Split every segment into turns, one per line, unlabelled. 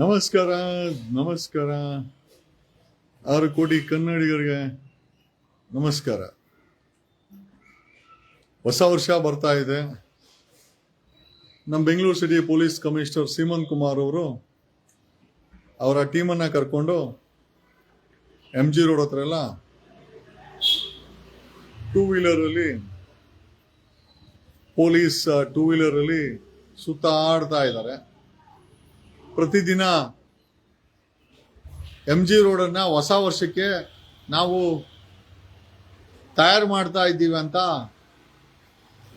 ನಮಸ್ಕಾರ ನಮಸ್ಕಾರ. ಆರು ಕೋಟಿ ಕನ್ನಡಿಗರಿಗೆ ನಮಸ್ಕಾರ. ಹೊಸ ವರ್ಷ ಬರ್ತಾ ಇದೆ. ನಮ್ಮ Bengaluru city police commissioner Seemanth Kumar ಅವರು ಅವರ ಟೀಮನ್ನು ಕರ್ಕೊಂಡು ಎಂ ಜಿ ರೋಡ್ ಹತ್ರ ಎಲ್ಲ ಟೂ ವೀಲರಲ್ಲಿ ಪೊಲೀಸ್ ಟೂ ವೀಲರಲ್ಲಿ ಸುತ್ತಾಡ್ತಾ ಇದ್ದಾರೆ. ಪ್ರತಿದಿನ ಎಂ ಜಿ ರೋಡನ್ನು ಹೊಸ ವರ್ಷಕ್ಕೆ ನಾವು ತಯಾರು ಮಾಡ್ತಾ ಇದ್ದೀವಿ ಅಂತ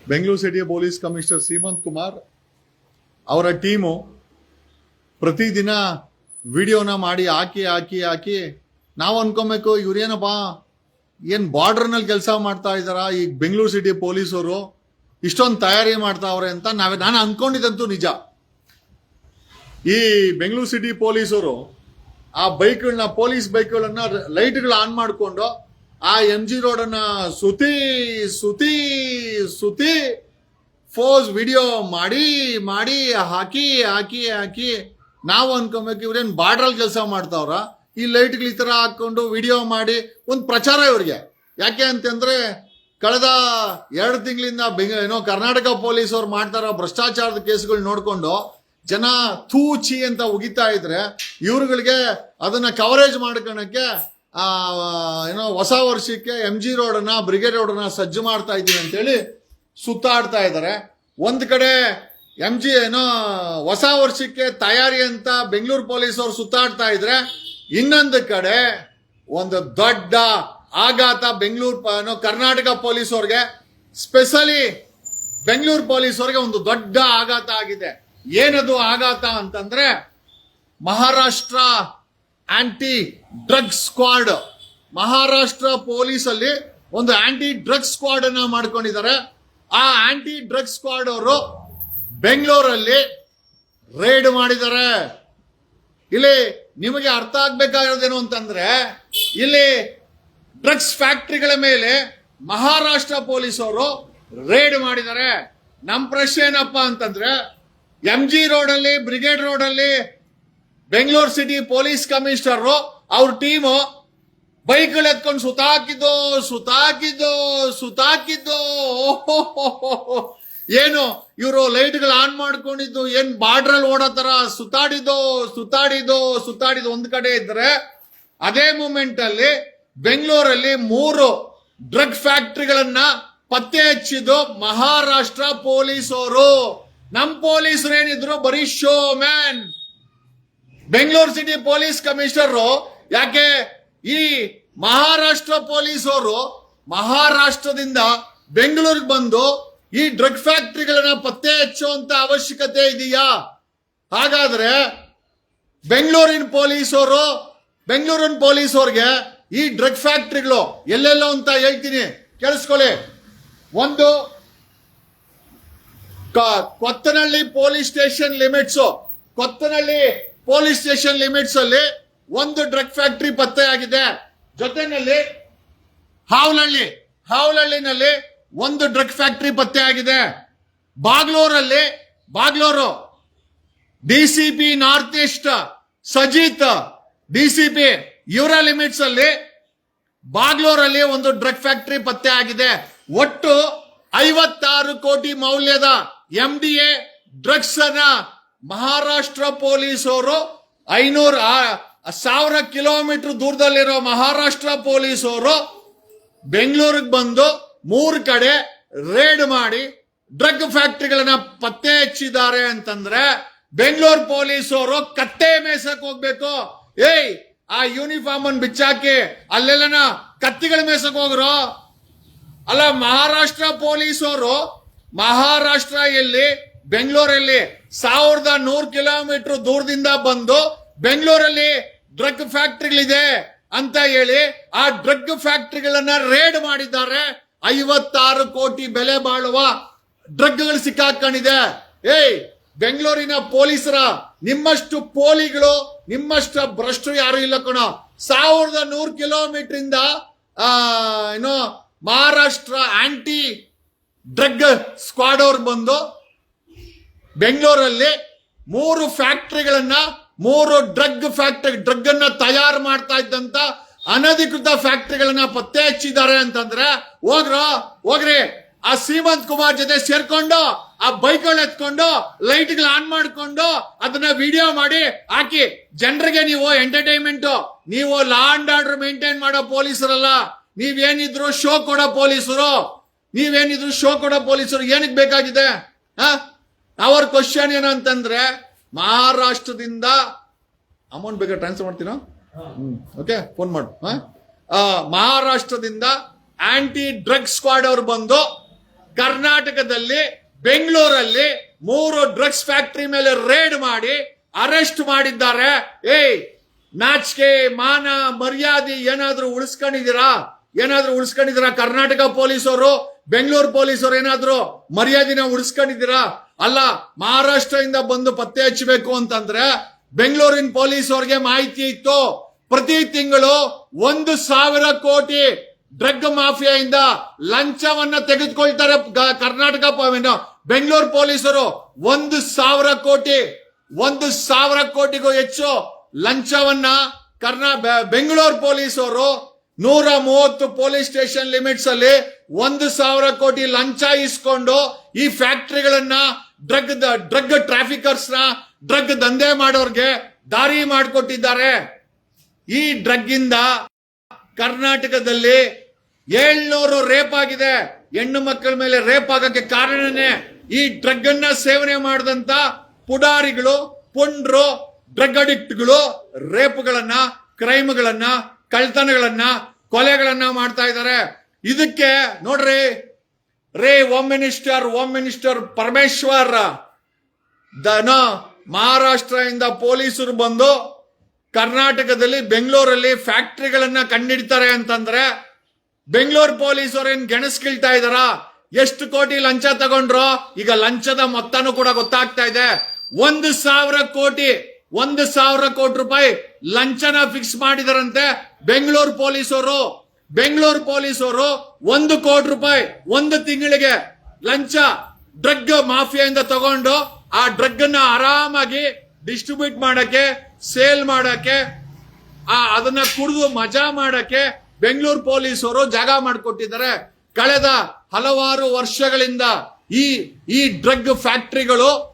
Bengaluru city police commissioner Seemanth Kumar ಅವರ ಟೀಮು ಪ್ರತಿದಿನ ವಿಡಿಯೋನ ಮಾಡಿ ಹಾಕಿ ಹಾಕಿ ಹಾಕಿ ನಾವು ಅನ್ಕೊಬೇಕು ಇವ್ರೇನಪ್ಪ ಏನು ಬಾರ್ಡ್ರ್ನಲ್ಲಿ ಕೆಲಸ ಮಾಡ್ತಾ ಇದ್ದಾರಾ? ಈ ಬೆಂಗಳೂರು ಸಿಟಿ ಪೊಲೀಸರು ಇಷ್ಟೊಂದು ತಯಾರಿ ಮಾಡ್ತಾವ್ರೆ ಅಂತ ನಾವೇ ನಾನು ಅನ್ಕೊಂಡಿದ್ದಂತೂ ನಿಜ. ಈ ಬೆಂಗಳೂರು ಸಿಟಿ ಪೊಲೀಸರು ಆ ಬೈಕ್ಗಳನ್ನ, ಪೊಲೀಸ್ ಬೈಕ್ಗಳನ್ನ ಲೈಟ್ಗಳು ಆನ್ ಮಾಡಿಕೊಂಡು ಆ ಎಂ ಜಿ ರೋಡನ್ನ ಸುತಿ ಸುತಿ ಸುತಿ ಫೋಸ್ ವಿಡಿಯೋ ಮಾಡಿ ಮಾಡಿ, ಹಾಕಿ ಹಾಕಿ ಹಾಕಿ ನಾವು ಅನ್ಕೊಬೇಕು ಇವ್ರೇನ್ ಬಾರ್ಡ್ರಲ್ಲಿ ಕೆಲಸ ಮಾಡ್ತಾವ್ರ? ಈ ಲೈಟ್ಗಳು ಈ ಥರ ಹಾಕೊಂಡು ವಿಡಿಯೋ ಮಾಡಿ ಒಂದು ಪ್ರಚಾರ ಇವ್ರಿಗೆ. ಯಾಕೆ ಅಂತಂದ್ರೆ ಕಳೆದ ಎರಡು ತಿಂಗಳಿಂದ ಬೆಂಗ, ಏನೋ ಕರ್ನಾಟಕ ಪೊಲೀಸ್ ಅವ್ರು ಮಾಡ್ತಾರೋ ಭ್ರಷ್ಟಾಚಾರದ ಕೇಸ್ಗಳು ನೋಡ್ಕೊಂಡು ಜನ ತೂಚಿ ಅಂತ ಉಗಿತಾ ಇದ್ರೆ ಇವ್ರುಗಳಿಗೆ ಅದನ್ನ ಕವರೇಜ್ ಮಾಡ್ಕೊಳಕ್ಕೆ, ಆ, ಏನೋ ಹೊಸ ವರ್ಷಕ್ಕೆ ಎಂ ಜಿ ರೋಡನ್ನ ಬ್ರಿಗೇಡ್ ರೋಡನ್ನ ಸಜ್ಜು ಮಾಡ್ತಾ ಇದ್ದೀವಿ ಅಂತೇಳಿ ಸುತ್ತಾಡ್ತಾ ಇದ್ದಾರೆ ಒಂದು ಕಡೆ ಎಂ ಜಿ ಏನೋ ಹೊಸ ವರ್ಷಕ್ಕೆ ತಯಾರಿ ಅಂತ ಬೆಂಗಳೂರು ಪೊಲೀಸ್ ಅವ್ರು ಸುತ್ತಾಡ್ತಾ ಇದ್ರೆ ಇನ್ನೊಂದು ಕಡೆ ಒಂದು ದೊಡ್ಡ ಆಘಾತ ಬೆಂಗಳೂರು ಏನೋ ಕರ್ನಾಟಕ ಪೊಲೀಸ್ ಅವ್ರಿಗೆ ಸ್ಪೆಷಲಿ ಬೆಂಗಳೂರು ಪೊಲೀಸ್ ಅವ್ರಿಗೆ ಒಂದು ದೊಡ್ಡ ಆಘಾತ ಆಗಿದೆ. ಏನದು ಆಘಾತ ಅಂತಂದ್ರೆ Maharashtra anti drug squad Maharashtra police ಅಲ್ಲಿ ಒಂದು ಆಂಟಿ ಡ್ರಗ್ ಸ್ಕ್ವಾಡ್ ಅನ್ನ ಮಾಡ್ಕೊಂಡಿದ್ದಾರೆ. ಆ ಆಂಟಿ ಡ್ರಗ್ ಸ್ಕ್ವಾಡ್ ಅವರು ಬೆಂಗಳೂರಲ್ಲಿ ರೇಡ್ ಮಾಡಿದ್ದಾರೆ. ಇಲ್ಲಿ ನಿಮಗೆ ಅರ್ಥ ಆಗ್ಬೇಕಾಗಿರೋದೇನು ಅಂತಂದ್ರೆ, ಇಲ್ಲಿ ಡ್ರಗ್ಸ್ ಫ್ಯಾಕ್ಟ್ರಿಗಳ ಮೇಲೆ ಮಹಾರಾಷ್ಟ್ರ ಪೊಲೀಸ್ ಅವರು ರೇಡ್ ಮಾಡಿದ್ದಾರೆ. ನಮ್ಮ ಪ್ರಶ್ನೆ ಏನಪ್ಪ ಅಂತಂದ್ರೆ ಎಂ ಜಿ ರೋಡ್ ಅಲ್ಲಿ ಬ್ರಿಗೇಡ್ ರೋಡ್ ಅಲ್ಲಿ ಬೆಂಗಳೂರು ಸಿಟಿ ಪೊಲೀಸ್ ಕಮಿಷನರ್ ಅವ್ರ ಟೀಮು ಬೈಕ್ಗಳು ಎತ್ಕೊಂಡು ಸುತಾಕಿದ್ದು ಸುತಾಕಿದ್ದು ಸುತಾಕಿದ್ದು ಏನು, ಇವರು ಲೈಟ್ಗಳು ಆನ್ ಮಾಡ್ಕೊಂಡಿದ್ದು, ಏನ್ ಬಾರ್ಡ್ರಲ್ಲಿ ಓಡೋ ತರ ಸುತ್ತಾಡಿದ್ದು ಸುತ್ತಾಡಿದ್ದು ಸುತ್ತಾಡಿದ್ದು ಒಂದ್ ಕಡೆ ಇದ್ರೆ, ಅದೇ ಮೂಮೆಂಟ್ ಅಲ್ಲಿ ಬೆಂಗಳೂರಲ್ಲಿ ಮೂರು ಡ್ರಗ್ ಫ್ಯಾಕ್ಟ್ರಿಗಳನ್ನ ಪತ್ತೆ ಹಚ್ಚಿದ್ದು ಮಹಾರಾಷ್ಟ್ರ ಪೊಲೀಸರು. ನಮ್ ಪೊಲೀಸರು ಏನಿದ್ರು, ಬರೀ show man. Bengaluru city police commissioner, ಯಾಕೆ ಈ ಮಹಾರಾಷ್ಟ್ರ ಪೊಲೀಸರು ಮಹಾರಾಷ್ಟ್ರದಿಂದ ಬೆಂಗಳೂರಿಗೆ ಬಂದು ಈ ಡ್ರಗ್ ಫ್ಯಾಕ್ಟ್ರಿಗಳನ್ನ ಪತ್ತೆ ಹಚ್ಚುವಂತ ಅವಶ್ಯಕತೆ ಇದೆಯಾ? ಹಾಗಾದ್ರೆ ಬೆಂಗಳೂರಿನ ಪೊಲೀಸರು ಬೆಂಗಳೂರಿನ ಪೊಲೀಸವ್ರಿಗೆ ಈ ಡ್ರಗ್ ಫ್ಯಾಕ್ಟ್ರಿಗಳು ಎಲ್ಲೆಲ್ಲೋ ಅಂತ ಹೇಳ್ತೀನಿ. ಕೇಳಿಸ್ಕೊಳ್ಳಿ. ಒಂದು Kothanahalli police station limits. Kothanahalli police station limits ಅಲ್ಲಿ ಒಂದು ಡ್ರಗ್ ಫ್ಯಾಕ್ಟರಿ ಪತ್ತೆಯಾಗಿದೆ. ಜೊತೆನಲ್ಲಿ ಹಾವಲಹಳ್ಳಿ ಹಾವಲಹಳ್ಳಿನಲ್ಲಿ ಒಂದು ಡ್ರಗ್ ಫ್ಯಾಕ್ಟರಿ ಪತ್ತೆಯಾಗಿದೆ. ಬಾಗ್ಲೂರಲ್ಲಿ, Bagalur DCP north east, Sajith DCP ಇವರ ಲಿಮಿಟ್ಸ್ ಅಲ್ಲಿ ಬಾಗ್ಲೂರಲ್ಲಿ ಒಂದು ಡ್ರಗ್ ಫ್ಯಾಕ್ಟರಿ ಪತ್ತೆ ಆಗಿದೆ ಒಟ್ಟು ಐವತ್ತಾರು ಕೋಟಿ ಮೌಲ್ಯದ ಎಂ ಡಿ ಎ ಡ್ರಗ್ಸ್ ಅನ್ನ ಮಹಾರಾಷ್ಟ್ರ ಪೊಲೀಸರು ಐನೂರ ಸಾವಿರ ಕಿಲೋಮೀಟರ್ ದೂರದಲ್ಲಿರೋ ಮಹಾರಾಷ್ಟ್ರ ಪೊಲೀಸರು ಬೆಂಗಳೂರಿಗೆ ಬಂದು ಮೂರು ಕಡೆ ರೇಡ್ ಮಾಡಿ ಡ್ರಗ್ ಫ್ಯಾಕ್ಟ್ರಿಗಳನ್ನ ಪತ್ತೆ ಹಚ್ಚಿದ್ದಾರೆ ಅಂತಂದ್ರೆ ಬೆಂಗಳೂರು ಪೊಲೀಸರು ಕತ್ತೆ ಮೇಸಕ್ ಹೋಗ್ಬೇಕು. ಏಯ್, ಆ ಯೂನಿಫಾರ್ಮ್ ಅನ್ನು ಬಿಚ್ಚಾಕಿ ಅಲ್ಲೆಲ್ಲನ ಕತ್ತಿಗಳ ಮೇಸಕ್ ಹೋಗ್ರು? ಅಲ್ಲ, ಮಹಾರಾಷ್ಟ್ರ ಪೊಲೀಸರು ಮಹಾರಾಷ್ಟ್ರ ಎಲ್ಲಿ ಬೆಂಗಳೂರಲ್ಲಿ ಸಾವಿರದ ನೂರು ಕಿಲೋಮೀಟರ್ ದೂರದಿಂದ ಬಂದು ಬೆಂಗಳೂರಲ್ಲಿ ಡ್ರಗ್ ಫ್ಯಾಕ್ಟ್ರಿಗಳಿದೆ ಅಂತ ಹೇಳಿ ಆ ಡ್ರಗ್ ಫ್ಯಾಕ್ಟ್ರಿಗಳನ್ನ ರೇಡ್ ಮಾಡಿದ್ದಾರೆ. ಐವತ್ತಾರು ಕೋಟಿ ಬೆಲೆ ಬಾಳುವ ಡ್ರಗ್ಗಳು ಸಿಕ್ಕಾಕೊಂಡಿದೆ. ಏಯ್, ಬೆಂಗಳೂರಿನ ಪೊಲೀಸರ ನಿಮ್ಮಷ್ಟು ಪೋಲಿಗಳು, ನಿಮ್ಮಷ್ಟು ಭ್ರಷ್ಟರು ಯಾರು ಇಲ್ಲ ಕಣ. ಸಾವಿರದ ನೂರು ಕಿಲೋಮೀಟರ್ ಇಂದ ಮಹಾರಾಷ್ಟ್ರ ಆಂಟಿ ಡ್ರಗ್ ಸ್ಕ್ವಾಡ್ ಅವ್ರು ಬಂದು ಬೆಂಗಳೂರಲ್ಲಿ ಮೂರು ಫ್ಯಾಕ್ಟ್ರಿಗಳನ್ನ, ಮೂರು ಡ್ರಗ್ ಫ್ಯಾಕ್ಟ್ರಿ ಡ್ರಗ್ ಅನ್ನ ತಯಾರು ಮಾಡ್ತಾ ಇದ್ದಂತ ಅನಧಿಕೃತ ಫ್ಯಾಕ್ಟ್ರಿಗಳನ್ನ ಪತ್ತೆ ಹಚ್ಚಿದ್ದಾರೆ ಅಂತಂದ್ರೆ, ಹೋಗ್ರ, ಹೋಗ್ರಿ. ಆ ಸೀಮಂತ್ ಕುಮಾರ್ ಜೊತೆ ಸೇರ್ಕೊಂಡು, ಆ ಬೈಕ್ಗಳು ಎತ್ಕೊಂಡು ಲೈಟ್ಗಳು ಆನ್ ಮಾಡ್ಕೊಂಡು, ಅದನ್ನ ವಿಡಿಯೋ ಮಾಡಿ ಹಾಕಿ, ಜನರಿಗೆ ನೀವು ಎಂಟರ್ಟೈನ್ಮೆಂಟ್ ನೀವು ಲಾ ಅಂಡ್ ಆರ್ಡರ್ ಮೇಂಟೈನ್ ಮಾಡೋ ಪೊಲೀಸರಲ್ಲ, ನೀವೇನಿದ್ರು ಶೋ ಕೊಡೋ ಪೊಲೀಸರು. ನೀವೇನಿದ್ರು ಶೋ ಕೊಡೋ ಪೊಲೀಸರು ಏನಕ್ಕೆ ಬೇಕಾಗಿದೆ? ಅವರ್ ಕ್ವಶನ್ ಏನಂತಂದ್ರೆ ಮಹಾರಾಷ್ಟ್ರದಿಂದ ಅಮೌಂಟ್ ಬೇಕಾದ್ರೆ ಟ್ರಾನ್ಸ್ಫರ್ ಮಾಡ್ತೀನೋ ಓಕೆ ಫೋನ್ ಮಾಡು ಮಹಾರಾಷ್ಟ್ರದಿಂದ ಆಂಟಿ ಡ್ರಗ್ ಸ್ಕ್ವಾಡ್ ಅವರು ಬಂದು ಕರ್ನಾಟಕದಲ್ಲಿ ಬೆಂಗಳೂರಲ್ಲಿ ಮೂರು ಡ್ರಗ್ಸ್ ಫ್ಯಾಕ್ಟರಿ ಮೇಲೆ ರೇಡ್ ಮಾಡಿ ಅರೆಸ್ಟ್ ಮಾಡಿದ್ದಾರೆ. ಏಯ್, ನಾಚಿಕೆ, ಮಾನ, ಮರ್ಯಾದೆ ಏನಾದ್ರೂ ಉಳಿಸ್ಕೊಂಡಿದ್ದೀರಾ? ಏನಾದ್ರೂ ಉಳಿಸ್ಕೊಂಡಿದ್ದೀರಾ ಕರ್ನಾಟಕ ಪೊಲೀಸರು? ಬೆಂಗಳೂರು ಪೊಲೀಸರು ಏನಾದರೂ ಮರ್ಯಾದಿನ ಉಳಿಸ್ಕೊಂಡಿದ್ದೀರಾ? ಅಲ್ಲ, ಮಹಾರಾಷ್ಟ್ರದಿಂದ ಬಂದು ಪತ್ತೆ ಹಚ್ಚಬೇಕು ಅಂತಂದ್ರೆ ಬೆಂಗಳೂರಿನ ಪೊಲೀಸ್ ಅವ್ರಿಗೆ ಮಾಹಿತಿ ಇತ್ತು. ಪ್ರತಿ ತಿಂಗಳು ಒಂದು ಸಾವಿರ ಕೋಟಿ ಡ್ರಗ್ ಮಾಫಿಯಾಯಿಂದ ಲಂಚವನ್ನ ತೆಗೆದುಕೊಳ್ತಾರೆ ಕರ್ನಾಟಕ ಬೆಂಗಳೂರು ಪೊಲೀಸರು ಒಂದು ಸಾವಿರ ಕೋಟಿ, ಒಂದು ಸಾವಿರ ಕೋಟಿಗೂ ಹೆಚ್ಚು ಲಂಚವನ್ನ ಕರ್ನಾ ಬೆಂಗಳೂರು ಪೊಲೀಸರು ನೂರ ಮೂವತ್ತು ಪೊಲೀಸ್ ಸ್ಟೇಷನ್ ಲಿಮಿಟ್ಸ್ ಅಲ್ಲಿ ಒಂದು ಸಾವಿರ ಕೋಟಿ ಲಂಚ ಇಸ್ಕೊಂಡು ಈ ಫ್ಯಾಕ್ಟರಿಗಳನ್ನ ಡ್ರಗ್ ಡ್ರಗ್ ಟ್ರಾಫಿಕರ್ಸ್ನ ಡ್ರಗ್ ದಂಧೆ ಮಾಡೋರ್ಗೆ ದಾರಿ ಮಾಡಿಕೊಟ್ಟಿದ್ದಾರೆ. ಈ ಡ್ರಗ್ ಇಂದ ಕರ್ನಾಟಕದಲ್ಲಿ ಏಳ್ನೂರು ರೇಪ್ ಆಗಿದೆ. ಹೆಣ್ಣು ಮಕ್ಕಳ ಮೇಲೆ ರೇಪ್ ಆಗಕ್ಕೆ ಕಾರಣನೇ ಈ ಡ್ರಗ್ ಅನ್ನ ಸೇವನೆ ಮಾಡಿದಂತ ಪುಡಾರಿಗಳು, ಪುಂಡ್ರು, ಡ್ರಗ್ ಅಡಿಕ್ಟ್ಗಳು ರೇಪ್ಗಳನ್ನ, ಕ್ರೈಮ್ಗಳನ್ನ ಕಳ್ತನಗಳನ್ನ ಕೊಲೆಗಳನ್ನ ಮಾಡ್ತಾ ಇದ್ದಾರೆ. ಇದಕ್ಕೆ ನೋಡ್ರಿ, ರೇ home minister home minister Parameshwar, ದನ ಮಹಾರಾಷ್ಟ್ರದಿಂದ ಪೊಲೀಸರು ಬಂದು ಕರ್ನಾಟಕದಲ್ಲಿ ಬೆಂಗಳೂರಲ್ಲಿ ಫ್ಯಾಕ್ಟ್ರಿಗಳನ್ನ ಕಂಡಿಡ್ತಾರೆ ಅಂತಂದ್ರೆ, ಬೆಂಗಳೂರು ಪೊಲೀಸರು ಏನ್ ಗೆಣಸ್ಕಿಳ್ತಾ ಇದಾರ ಎಷ್ಟು ಕೋಟಿ ಲಂಚ ತಗೊಂಡ್ರು? ಈಗ ಲಂಚದ ಮೊತ್ತನೂ ಕೂಡ ಗೊತ್ತಾಗ್ತಾ ಇದೆ. ಒಂದು ಸಾವಿರ ಕೋಟಿ ಒಂದು ಸಾವಿರ ಕೋಟಿ ರೂಪಾಯಿ ಲಂಚನ ಫಿಕ್ಸ್ ಮಾಡಿದರಂತೆ ಬೆಂಗಳೂರು ಪೊಲೀಸರು ಬೆಂಗಳೂರು ಪೊಲೀಸರು ಒಂದು ಕೋಟಿ ರೂಪಾಯಿ ಒಂದು ತಿಂಗಳಿಗೆ ಲಂಚ ಡ್ರಗ್ ಮಾಫಿಯಿಂದ ತಗೊಂಡು ಆ ಡ್ರಗ್ನ ಆರಾಮಾಗಿ ಡಿಸ್ಟ್ರಿಬ್ಯೂಟ್ ಮಾಡಕ್ಕೆ ಸೇಲ್ ಮಾಡಕ್ಕೆ, ಆ ಅದನ್ನ ಕುಡಿದು ಮಜಾ ಮಾಡಕ್ಕೆ ಬೆಂಗಳೂರು ಪೊಲೀಸರು ಜಾಗ ಮಾಡಿಕೊಟ್ಟಿದ್ದಾರೆ. ಕಳೆದ ಹಲವಾರು ವರ್ಷಗಳಿಂದ ಈ ಈ ಡ್ರಗ್ ಫ್ಯಾಕ್ಟರಿಗಳು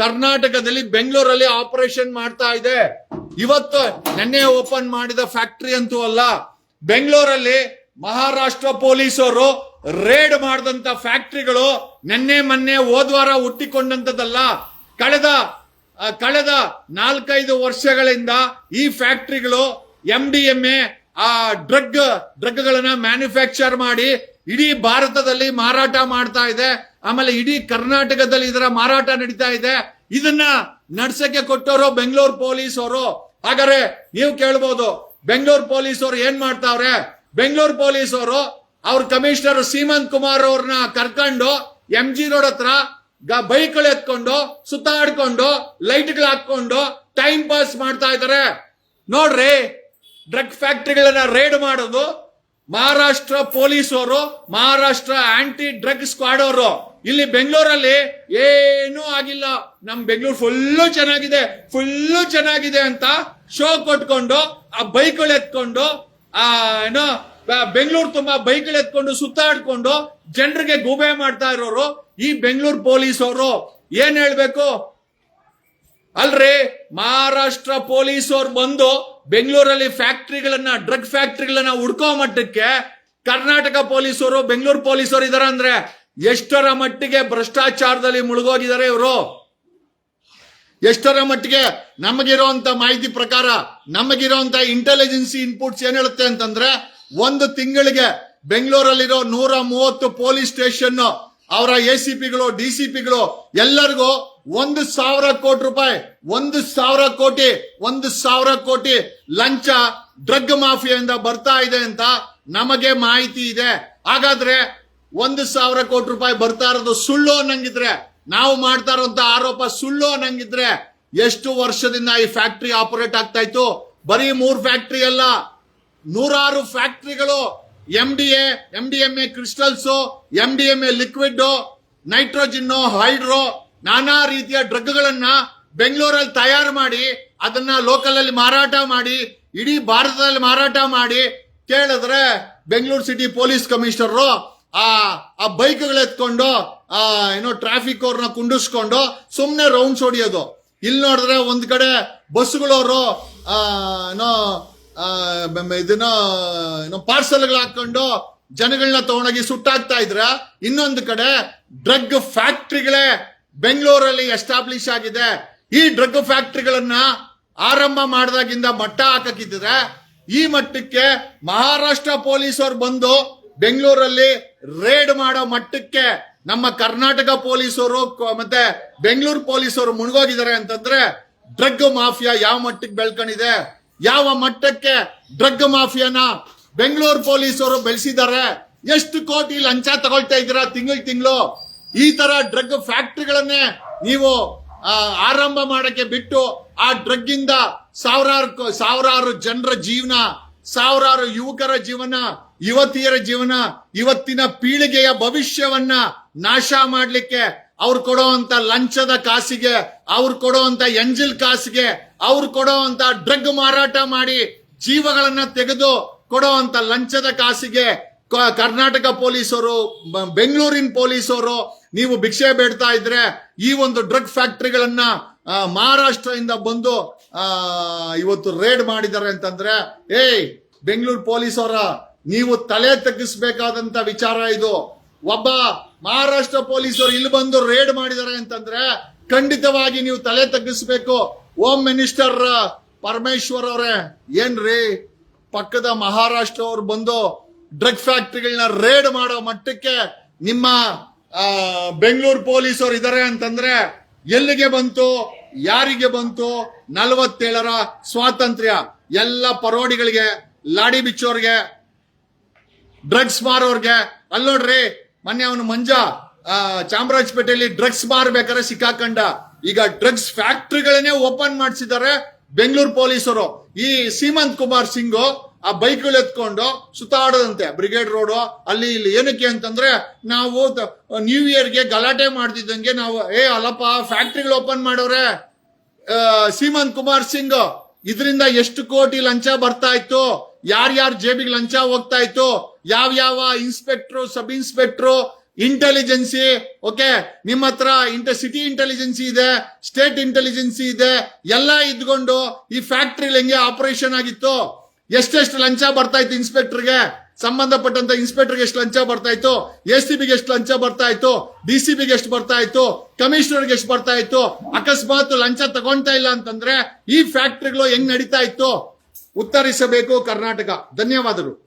ಕರ್ನಾಟಕದಲ್ಲಿ ಬೆಂಗಳೂರಲ್ಲಿ ಆಪರೇಷನ್ ಮಾಡ್ತಾ ಇದೆ. ಇವತ್ತು ನಿನ್ನೆ ಓಪನ್ ಮಾಡಿದ ಫ್ಯಾಕ್ಟರಿ ಅಂತೂ ಅಲ್ಲ, ಬೆಂಗಳೂರಲ್ಲಿ ಮಹಾರಾಷ್ಟ್ರ ಪೊಲೀಸರು ರೇಡ್ ಮಾಡಿದಂತ ಫ್ಯಾಕ್ಟರಿಗಳು ನಿನ್ನೆ ಮೊನ್ನೆ ಹೋದ್ವಾರ ಹುಟ್ಟಿಕೊಂಡಂತದಲ್ಲ ಕಳೆದ ಕಳೆದ ನಾಲ್ಕೈದು ವರ್ಷಗಳಿಂದ ಈ ಫ್ಯಾಕ್ಟರಿಗಳು ಎಂ ಡಿ ಎಂ ಎ ಆ ಡ್ರಗ್ ಡ್ರಗ್ಗಳನ್ನ ಮ್ಯಾನುಫ್ಯಾಕ್ಚರ್ ಮಾಡಿ ಇಡೀ ಭಾರತದಲ್ಲಿ ಮಾರಾಟ ಮಾಡ್ತಾ ಇದೆ. ಆಮೇಲೆ ಇಡೀ ಕರ್ನಾಟಕದಲ್ಲಿ ಇದರ ಮಾರಾಟ ನಡೀತಾ ಇದೆ. ಇದನ್ನ ನಡ್ಸಕ್ಕೆ ಕೊಟ್ಟವರು ಬೆಂಗಳೂರು ಪೊಲೀಸ್ ಅವರು. ಹಾಗಾದ್ರೆ ನೀವು ಕೇಳ್ಬೋದು, ಬೆಂಗಳೂರು ಪೊಲೀಸ್ ಅವರು ಏನ್ ಮಾಡ್ತಾವ್ರೆ? ಬೆಂಗಳೂರು ಪೊಲೀಸ್ ಅವರು ಅವ್ರ ಕಮಿಷನರ್ ಸೀಮಂತ್ ಕುಮಾರ್ ಅವ್ರನ್ನ ಕರ್ಕೊಂಡು ಎಂ ಜಿ ರೋಡ್ ಹತ್ರ ಬೈಕ್ಗಳು ಎತ್ಕೊಂಡು, ಸುತ್ತಾಡ್ಕೊಂಡು, ಲೈಟ್ಗಳು ಹಾಕೊಂಡು ಟೈಮ್ ಪಾಸ್ ಮಾಡ್ತಾ ಇದಾರೆ. ನೋಡ್ರಿ, ಡ್ರಗ್ ಫ್ಯಾಕ್ಟ್ರಿಗಳನ್ನ ರೇಡ್ ಮಾಡೋದು ಮಹಾರಾಷ್ಟ್ರ ಪೊಲೀಸ್ ಅವರು, ಮಹಾರಾಷ್ಟ್ರ ಆಂಟಿ ಡ್ರಗ್ ಸ್ಕ್ವಾಡ್ ಅವರು. ಇಲ್ಲಿ ಬೆಂಗಳೂರಲ್ಲಿ ಏನೂ ಆಗಿಲ್ಲ. ನಮ್ ಬೆಂಗಳೂರು ಫುಲ್ಲು ಚೆನ್ನಾಗಿದೆ ಫುಲ್ಲು ಚೆನ್ನಾಗಿದೆ ಅಂತ ಶೋ ಕೊಟ್ಕೊಂಡು, ಆ ಬೈಕ್ಗಳು ಎತ್ಕೊಂಡು, ಆ ಏನೋ ಬೆಂಗಳೂರು ತುಂಬಾ ಬೈಕ್ಗಳು ಎತ್ಕೊಂಡು ಸುತ್ತಾಡ್ಕೊಂಡು, ಜನರಿಗೆ ಗೂಬೆ ಮಾಡ್ತಾ ಇರೋರು ಈ ಬೆಂಗಳೂರು ಪೊಲೀಸ್ ಅವರು. ಏನ್ ಹೇಳ್ಬೇಕು? ಅಲ್ರಿ ಮಹಾರಾಷ್ಟ್ರ ಪೊಲೀಸ್ ಅವ್ರು ಬಂದು ಬೆಂಗಳೂರಲ್ಲಿ ಫ್ಯಾಕ್ಟ್ರಿಗಳನ್ನ, ಡ್ರಗ್ ಫ್ಯಾಕ್ಟ್ರಿಗಳನ್ನ ಹುಡ್ಕೋ ಮಟ್ಟಕ್ಕೆ ಕರ್ನಾಟಕ ಪೊಲೀಸರು ಬೆಂಗಳೂರು ಪೊಲೀಸರು ಇದಾರೆ ಅಂದ್ರೆ ಎಷ್ಟರ ಮಟ್ಟಿಗೆ ಭ್ರಷ್ಟಾಚಾರದಲ್ಲಿ ಮುಳುಗೋಗಿದ್ದಾರೆ ಇವರು? ಎಷ್ಟರ ಮಟ್ಟಿಗೆ ನಮಗಿರುವಂತ ಮಾಹಿತಿ ಪ್ರಕಾರ, ನಮಗಿರುವಂತ ಇಂಟೆಲಿಜೆನ್ಸಿ ಇನ್ಪುಟ್ಸ್ ಏನ್ ಹೇಳುತ್ತೆ ಅಂತಂದ್ರೆ ಒಂದು ತಿಂಗಳಿಗೆ ಬೆಂಗಳೂರಲ್ಲಿರೋ ನೂರ ಮೂವತ್ತು ಪೊಲೀಸ್ ಸ್ಟೇಷನ್ ಅವರ ಎ ಸಿ ಪಿಗಳು ಡಿ ಸಿ ಪಿಗಳು ಎಲ್ಲರಿಗೂ ಒಂದು ಸಾವಿರ ಕೋಟಿ ರೂಪಾಯಿ, ಒಂದು ಸಾವಿರ ಕೋಟಿ, ಒಂದು ಸಾವಿರ ಕೋಟಿ ಲಂಚ ಡ್ರಗ್ ಮಾಫಿಯಿಂದ ಬರ್ತಾ ಇದೆ ಅಂತ ನಮಗೆ ಮಾಹಿತಿ ಇದೆ. ಹಾಗಾದ್ರೆ ಒಂದು ಸಾವಿರ ಕೋಟಿ ರೂಪಾಯಿ ಬರ್ತಾ ಇರೋದು ಸುಳ್ಳು ಅನ್ನಂಗಿದ್ರೆ, ನಾವು ಮಾಡ್ತಾ ಇರೋಂತ ಆರೋಪ ಸುಳ್ಳು ಅನ್ನಂಗಿದ್ರೆ ಎಷ್ಟು ವರ್ಷದಿಂದ ಈ ಫ್ಯಾಕ್ಟ್ರಿ ಆಪರೇಟ್ ಆಗ್ತಾ ಇತ್ತು? ಬರೀ ಮೂರ್ ಫ್ಯಾಕ್ಟ್ರಿ ಅಲ್ಲ, ನೂರಾರು ಫ್ಯಾಕ್ಟ್ರಿಗಳು M D A D M A crystals M D M A liquid nitrogen hydro ನಾನಾ ರೀತಿಯ ಡ್ರಗ್ಗಳನ್ನ ಬೆಂಗಳೂರಲ್ಲಿ ತಯಾರು ಮಾಡಿ, ಅದನ್ನ ಲೋಕಲ್ ಅಲ್ಲಿ ಮಾರಾಟ ಮಾಡಿ, ಇಡೀ ಭಾರತದಲ್ಲಿ ಮಾರಾಟ ಮಾಡಿ ಕೇಳಿದ್ರೆ ಬೆಂಗಳೂರು ಸಿಟಿ ಪೊಲೀಸ್ ಕಮಿಷನರ್ ಆ ಆ ಬೈಕ್ಗಳು ಎತ್ಕೊಂಡು, ಆ, ಏನೋ ಟ್ರಾಫಿಕ್ ಅವ್ರನ್ನ ಕುಂಡಿಸ್ಕೊಂಡು ಸುಮ್ಮನೆ ರೌಂಡ್ಸ್ ಹೊಡಿಯೋದು. ಇಲ್ಲಿ ನೋಡಿದ್ರೆ ಒಂದ್ ಕಡೆ ಬಸ್ಗಳವರು ಏನೋ ಇದನ್ನ, ಏನೋ ಪಾರ್ಸಲ್ಗಳು ಹಾಕೊಂಡು ಜನಗಳನ್ನ ತಗೊಂಡೋಗಿ ಸುಟ್ಟಾಕ್ತಾ ಇದ್ರ ಇನ್ನೊಂದು ಕಡೆ ಡ್ರಗ್ ಫ್ಯಾಕ್ಟ್ರಿಗಳೇ ಬೆಂಗಳೂರಲ್ಲಿ ಎಸ್ಟಾಬ್ಲಿಷ್ ಆಗಿದೆ. ಈ ಡ್ರಗ್ ಫ್ಯಾಕ್ಟ್ರಿಗಳನ್ನ ಆರಂಭ ಮಾಡಿದಾಗಿಂದ ಮಟ್ಟ ಹಾಕಕ್ಕಿದ್ರೆ ಈ ಮಟ್ಟಕ್ಕೆ ಮಹಾರಾಷ್ಟ್ರ ಪೊಲೀಸರು ಬಂದು ಬೆಂಗಳೂರಲ್ಲಿ ರೇಡ್ ಮಾಡೋ ಮಟ್ಟಕ್ಕೆ ನಮ್ಮ ಕರ್ನಾಟಕ ಪೊಲೀಸರು ಮತ್ತೆ ಬೆಂಗಳೂರು ಪೊಲೀಸರು ಮುಳುಗೋಗಿದ್ದಾರೆ ಅಂತಂದ್ರೆ ಡ್ರಗ್ ಮಾಫಿಯಾ ಯಾವ ಮಟ್ಟಕ್ಕೆ ಬೆಳ್ಕೊಂಡಿದೆ, ಯಾವ ಮಟ್ಟಕ್ಕೆ ಡ್ರಗ್ ಮಾಫಿಯಾನ ಬೆಂಗಳೂರು ಪೊಲೀಸರು ಬೆಳೆಸಿದ್ದಾರೆ, ಎಷ್ಟು ಕೋಟಿ ಲಂಚ ತಗೊಳ್ತಾ ಇದ್ದೀರಾ ತಿಂಗಳು ತಿಂಗಳು? ಈ ತರ ಡ್ರಗ್ ಫ್ಯಾಕ್ಟ್ರಿಗಳನ್ನೇ ನೀವು ಆರಂಭ ಮಾಡಕ್ಕೆ ಬಿಟ್ಟು ಆ ಡ್ರಗ್ ಇಂದ ಸಾವಿರಾರು ಸಾವಿರಾರು ಜನರ ಜೀವನ, ಸಾವಿರಾರು ಯುವಕರ ಜೀವನ, ಯುವತಿಯರ ಜೀವನ, ಇವತ್ತಿನ ಪೀಳಿಗೆಯ ಭವಿಷ್ಯವನ್ನ ನಾಶ ಮಾಡಲಿಕ್ಕೆ ಅವ್ರು ಕೊಡುವಂತ ಲಂಚದ ಕಾಸಿಗೆ, ಅವ್ರು ಕೊಡುವಂತ ಎಂಜಿಲ್ ಕಾಸಿಗೆ, ಅವ್ರು ಕೊಡುವಂತ ಡ್ರಗ್ ಮಾರಾಟ ಮಾಡಿ ಜೀವಗಳನ್ನ ತೆಗೆದು ಕೊಡುವಂತ ಲಂಚದ ಕಾಸಿಗೆ ಕರ್ನಾಟಕ ಪೊಲೀಸರು ಬೆಂಗಳೂರಿನ ಪೊಲೀಸರು ನೀವು ಭಿಕ್ಷೆ ಬೇಡ್ತಾ ಇದ್ರೆ ಈ ಒಂದು ಡ್ರಗ್ ಫ್ಯಾಕ್ಟ್ರಿಗಳನ್ನ ಮಹಾರಾಷ್ಟ್ರದಿಂದ ಬಂದು ಇವತ್ತು ರೇಡ್ ಮಾಡಿದ್ದಾರೆ ಅಂತಂದ್ರೆ, ಏಯ್, ಬೆಂಗಳೂರು ಪೊಲೀಸ್ ಅವರ ನೀವು ತಲೆ ತಗ್ಗಿಸಬೇಕಾದಂತ ವಿಚಾರ ಇದು. ಒಬ್ಬ ಮಹಾರಾಷ್ಟ್ರ ಪೊಲೀಸರು ಇಲ್ಲಿ ಬಂದು ರೇಡ್ ಮಾಡಿದ್ದಾರೆ ಅಂತಂದ್ರೆ, ಖಂಡಿತವಾಗಿ ನೀವು ತಲೆ ತಗ್ಗಿಸ್ಬೇಕು. ಹೋಮ್ ಮಿನಿಸ್ಟರ್ ಪರಮೇಶ್ವರ್ ಅವರೇ, ಏನ್ರಿ? ಪಕ್ಕದ ಮಹಾರಾಷ್ಟ್ರ ಅವ್ರು ಬಂದು ಡ್ರಗ್ ಫ್ಯಾಕ್ಟ್ರಿಗಳನ್ನ ರೇಡ್ ಮಾಡೋ ಮಟ್ಟಕ್ಕೆ ನಿಮ್ಮ ಬೆಂಗಳೂರು ಪೊಲೀಸರು ಇದಾರೆ ಅಂತಂದ್ರೆ ಎಲ್ಲಿಗೆ ಬಂತು, ಯಾರಿಗೆ ಬಂತು, ನಲವತ್ತೇಳರ ಸ್ವಾತಂತ್ರ್ಯ. ಎಲ್ಲ ಪರೋಡಿಗಳಿಗೆ, ಲಾಡಿ ಬಿಚ್ಚೋರ್ಗೆ, ಡ್ರಗ್ಸ್ ಮಾರೋರ್ಗೆ. ಅಲ್ಲಿ ನೋಡ್ರಿ, ಮೊನ್ನೆ ಅವನು ಮಂಜ ಚಾಮರಾಜಪೇಟೆಯಲ್ಲಿ ಡ್ರಗ್ಸ್ ಮಾರ್ಬೇಕಾದ್ರೆ ಸಿಕ್ಕಾಕಂಡ. ಈಗ ಡ್ರಗ್ಸ್ ಫ್ಯಾಕ್ಟ್ರಿಗಳನ್ನೇ ಓಪನ್ ಮಾಡಿಸಿದ್ದಾರೆ ಬೆಂಗಳೂರು ಪೊಲೀಸರು. ಈ ಸೀಮಂತ್ ಕುಮಾರ್ ಸಿಂಗ್ ಆ ಬೈಕ್ಗಳು ಎತ್ಕೊಂಡು ಸುತ್ತಾಡದಂತೆ. ಬ್ರಿಗೇಡ್ ರೋಡು ಅಲ್ಲಿ ಇಲ್ಲಿ ಏನಕ್ಕೆ ಅಂತಂದ್ರೆ ನಾವು ನ್ಯೂ ಇಯರ್ಗೆ ಗಲಾಟೆ ಮಾಡ್ತಿದ್ದಂಗೆ ನಾವು, ಏ ಅಲ್ಲಪ್ಪ ಫ್ಯಾಕ್ಟ್ರಿಗಳು ಓಪನ್ ಮಾಡೋರೆ ಸೀಮಂತ್ ಕುಮಾರ್ ಸಿಂಗ್, ಇದರಿಂದ ಎಷ್ಟು ಕೋಟಿ ಲಂಚ ಬರ್ತಾ ಇತ್ತು? ಯಾರ್ಯಾರ ಜೇಬಿಗೆ ಲಂಚ ಹೋಗ್ತಾ ಇತ್ತು? ಯಾವ ಯಾವ inspector sub inspector intelligence okay ನಿಮ್ಮ ಹತ್ರ ಇಂಟ ಸಿಟಿ ಇಂಟೆಲಿಜೆನ್ಸಿ ಇದೆ ಸ್ಟೇಟ್ ಇಂಟೆಲಿಜೆನ್ಸಿ ಇದೆ, ಎಲ್ಲ ಇದ್ಕೊಂಡು ಈ ಫ್ಯಾಕ್ಟ್ರಿಲಿ ಹೆಂಗೆ ಆಪರೇಷನ್ ಆಗಿತ್ತು? ಎಷ್ಟೆಷ್ಟು ಲಂಚ ಬರ್ತಾ ಇತ್ತು ಇನ್ಸ್ಪೆಕ್ಟರ್ಗೆ? ಸಂಬಂಧಪಟ್ಟಂತ ಇನ್ಸ್ಪೆಕ್ಟರ್ಗೆ ಎಷ್ಟು ಲಂಚ ಬರ್ತಾ ಇತ್ತು? ಎಸ್ ಸಿ ಬಿಗೆ ಎಷ್ಟು ಲಂಚ ಬರ್ತಾ ಇತ್ತು? ಡಿ ಸಿ ಬಿಗೆ ಎಷ್ಟು ಬರ್ತಾ ಇತ್ತು? ಕಮಿಷನರ್ಗೆ ಎಷ್ಟು ಬರ್ತಾ ಇತ್ತು? ಅಕಸ್ಮಾತ್ ಲಂಚ ತಗೊಂತಾ ಇಲ್ಲ ಅಂತಂದ್ರೆ ಈ ಫ್ಯಾಕ್ಟ್ರಿಗಳು ಹೆಂಗ್ ನಡೀತಾ ಇತ್ತು? ಉತ್ತರಿಸಬೇಕು ಕರ್ನಾಟಕ. ಧನ್ಯವಾದಗಳು.